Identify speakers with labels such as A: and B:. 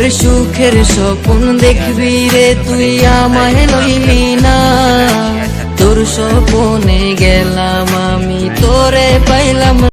A: ওরে সুখের স্বপ্ন দেখবি রে তুই আমায় লইলি না। তোর স্বপনে গেলাম